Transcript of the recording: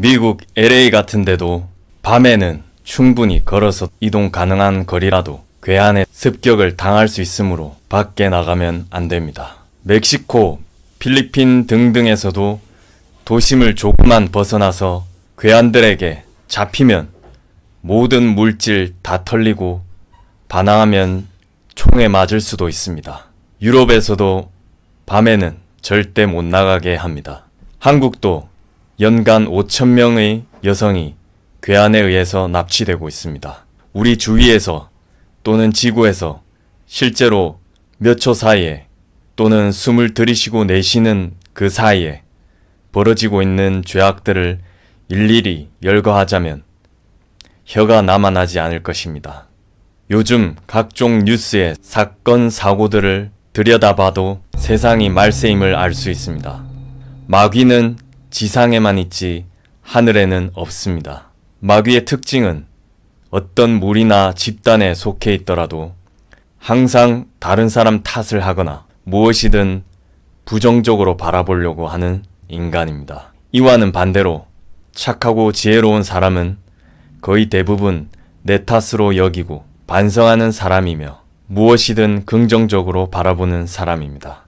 미국 LA 같은 데도 밤에는 충분히 걸어서 이동 가능한 거리라도 괴한의 습격을 당할 수 있으므로 밖에 나가면 안 됩니다. 멕시코, 필리핀 등등에서도 도심을 조금만 벗어나서 괴한들에게 잡히면 모든 물질 다 털리고 반항하면 총에 맞을 수도 있습니다. 유럽에서도 밤에는 절대 못 나가게 합니다. 한국도 연간 5천 명의 여성이 괴한에 의해서 납치되고 있습니다. 우리 주위에서 또는 지구에서 실제로 몇 초 사이에 또는 숨을 들이쉬고 내쉬는 그 사이에 벌어지고 있는 죄악들을 일일이 열거하자면 혀가 남아나지 않을 것입니다. 요즘 각종 뉴스의 사건, 사고들을 들여다봐도 세상이 말세임을 알 수 있습니다. 마귀는 지상에만 있지 하늘에는 없습니다. 마귀의 특징은 어떤 무리나 집단에 속해 있더라도 항상 다른 사람 탓을 하거나 무엇이든 부정적으로 바라보려고 하는 인간입니다. 이와는 반대로 착하고 지혜로운 사람은 거의 대부분 내 탓으로 여기고 반성하는 사람이며 무엇이든 긍정적으로 바라보는 사람입니다.